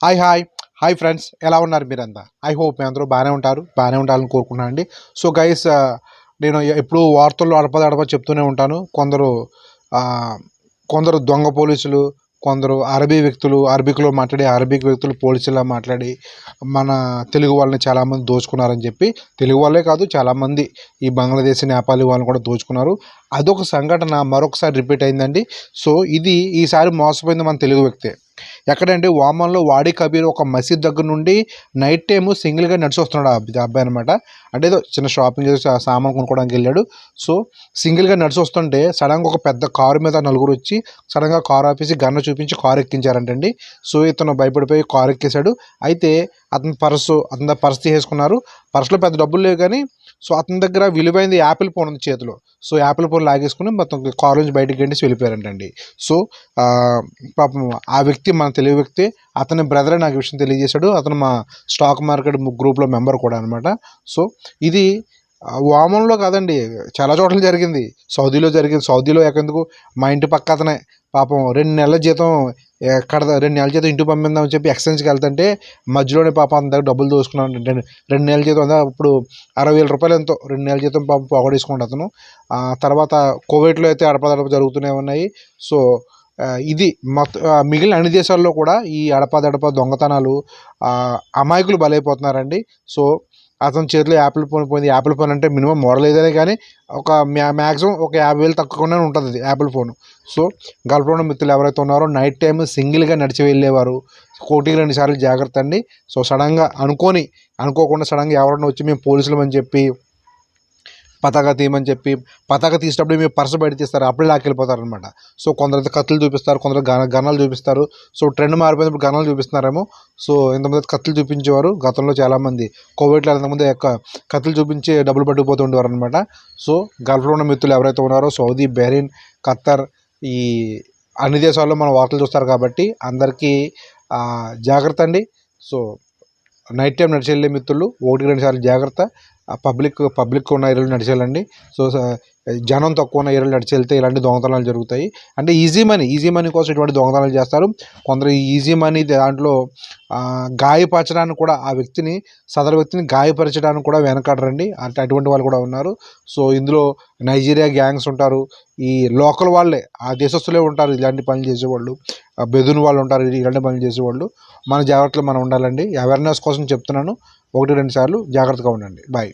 Hi hi. Hi friends ఎలా ఉన్నారు మీరంతా? ఐ హోప్ మీ అందరూ బాగానే ఉంటారు బాగానే ఉండాలని కోరుకున్నాను అండి సో గైస్ నేను ఎప్పుడు వార్తల్లో అడపదడప చెప్తూనే ఉంటాను. కొందరు కొందరు దొంగ పోలీసులు కొందరు అరబీ వ్యక్తులు అరబిక్లో మాట్లాడి అరబిక్ వ్యక్తులు పోలీసులా మాట్లాడి మన తెలుగు వాళ్ళని చాలామంది దోచుకున్నారని చెప్పి తెలుగు వాళ్ళే కాదు చాలామంది ఈ బంగ్లాదేశ్ నేపాలి వాళ్ళని కూడా దోచుకున్నారు. అదొక సంఘటన మరొకసారి రిపీట్ అయిందండి. సో ఇది ఈసారి మోసపోయింది మన తెలుగు వ్యక్తే. ఎక్కడంటే వామన్లో వాడి కబీర్ ఒక మసీద్ దగ్గర నుండి నైట్ టైం సింగిల్గా నడిచి వస్తున్నాడు ఆ అబ్బాయి అనమాట అంటే ఏదో చిన్న షాపింగ్ చేసి ఆ సామాన్ కొనుక్కోవడానికి వెళ్ళాడు. సో సింగిల్గా నడిచి వస్తుంటే సడన్గా ఒక పెద్ద కారు మీద నలుగురు వచ్చి సడన్గా కారు ఆపేసి గన్న చూపించి కారు ఎక్కించారంటండి. సో ఇతను భయపడిపోయి కారు ఎక్కేశాడు. అయితే అతని పర్సు అతని పర్స్ తీసేసుకున్నారు. పర్సులో పెద్ద డబ్బులు లేవు కానీ సో అతని దగ్గర విలువైంది యాపిల్ ఫోన్ ఉంది చేతిలో. సో యాపిల్ ఫోన్ లాగేసుకుని మొత్తం కారు నుంచి బయటకు వెళ్ళి వెళ్ళిపోయారంటండి. సో పాపం ఆ వ్యక్తి మన తెలుగు వ్యక్తి అతని బ్రదరే నాకు విషయం తెలియజేశాడు. అతను మా స్టాక్ మార్కెట్ గ్రూప్లో మెంబర్ కూడా అనమాట సో ఇది వామంలో కాదండి చాలా చోట్ల జరిగింది. సౌదీలో జరిగింది. సౌదీలో ఎక్కేందుకు మా ఇంటి పక్క అతనే. పాపం రెండు నెలల జీతం ఎక్కడ రెండు నెలల జీతం ఇంటికి పంపిందామని చెప్పి ఎక్స్చేంజ్కి వెళ్తుంటే మధ్యలోనే పాపం అంత దగ్గర డబ్బులు దోసుకున్నాను. రెండు రెండు నెలల జీతం అంతా ఇప్పుడు అరవై వేల రూపాయలు ఎంతో. రెండు నెలల జీతం పాపం పోగొడేసుకున్నాడు అతను. తర్వాత కోవిడ్లో అయితే అడపదడప జరుగుతూనే ఉన్నాయి. సో ఇది మొత్తం మిగిలిన అన్ని దేశాల్లో కూడా ఈ అడపాదడప దొంగతనాలు అమాయకులు బలైపోతున్నారండి. సో అతని చేతిలో యాపిల్ ఫోన్ పోయింది. యాపిల్ ఫోన్ అంటే మినిమం మోడల్ ఏదైనా కానీ ఒక మ్యా మ్యాక్సిమం ఒక యాభై వేలు తక్కువనే ఉంటుంది అది యాపిల్ ఫోన్. సో గర్ల్ మిత్రులు ఎవరైతే ఉన్నారో నైట్ టైం సింగిల్గా నడిచి వెళ్ళేవారు. కోటికి రెండు సార్లు జాగ్రత్త అండి. సో సడన్గా అనుకోని అనుకోకుండా సడన్గా ఎవరైనా వచ్చి మేము పోలీసులమని చెప్పి పతాక తీయమని చెప్పి పతాక తీసేటప్పుడు మీరు పర్సు బయట తీస్తారు అప్పుడే లాక్కెళ్ళిపోతారు అనమాట సో కొందరైతే కత్తులు చూపిస్తారు కొందరు గన గన్నాలు చూపిస్తారు. సో ట్రెండ్ మారిపోయినప్పుడు గణాలు చూపిస్తున్నారేమో. సో ఇంతమంది కత్తులు చూపించేవారు గతంలో చాలామంది. కోవిడ్లో ఇంతమంది యొక్క కత్తులు చూపించి డబ్బులు పట్టుకుపోతూ ఉండేవారు అనమాట సో గల్ఫ్లో ఉన్న మిత్రులు ఎవరైతే ఉన్నారో సౌదీ బెహ్రీన్ ఖత్తర్ ఈ అన్ని దేశాల్లో మనం వార్తలు చూస్తారు కాబట్టి అందరికీ జాగ్రత్త అండి. సో నైట్ టైం నడిచి వెళ్ళే మిత్రులు ఒకటి రెండు సార్లు జాగ్రత్త. పబ్లిక్ పబ్లిక్ ఉన్న ఏరియాలో నడిచేయాలండి. సో జనం తక్కువ ఉన్న ఏరియాలో నడిచి వెళ్తే ఇలాంటి దొంగతనాలు జరుగుతాయి. అంటే ఈజీ మనీ ఈజీ మనీ కోసం ఇటువంటి దొంగతనాలు చేస్తారు. కొందరు ఈజీ మనీ దాంట్లో గాయపరచడానికి కూడా ఆ వ్యక్తిని సదరు వ్యక్తిని గాయపరచడానికి కూడా వెనకడరండి. అంటే అటువంటి వాళ్ళు కూడా ఉన్నారు. సో ఇందులో నైజీరియా గ్యాంగ్స్ ఉంటారు. ఈ లోకల్ వాళ్ళే ఆ దేశస్తులే ఉంటారు ఇలాంటి పనులు చేసేవాళ్ళు. ఆ వాళ్ళు ఉంటారు ఇలాంటి పనులు చేసేవాళ్ళు. మన జాగ్రత్తలు మనం ఉండాలండి. అవేర్నెస్ కోసం చెప్తున్నాను. ఒకటి రెండు సార్లు జాగ్రత్తగా ఉండండి. బాయ్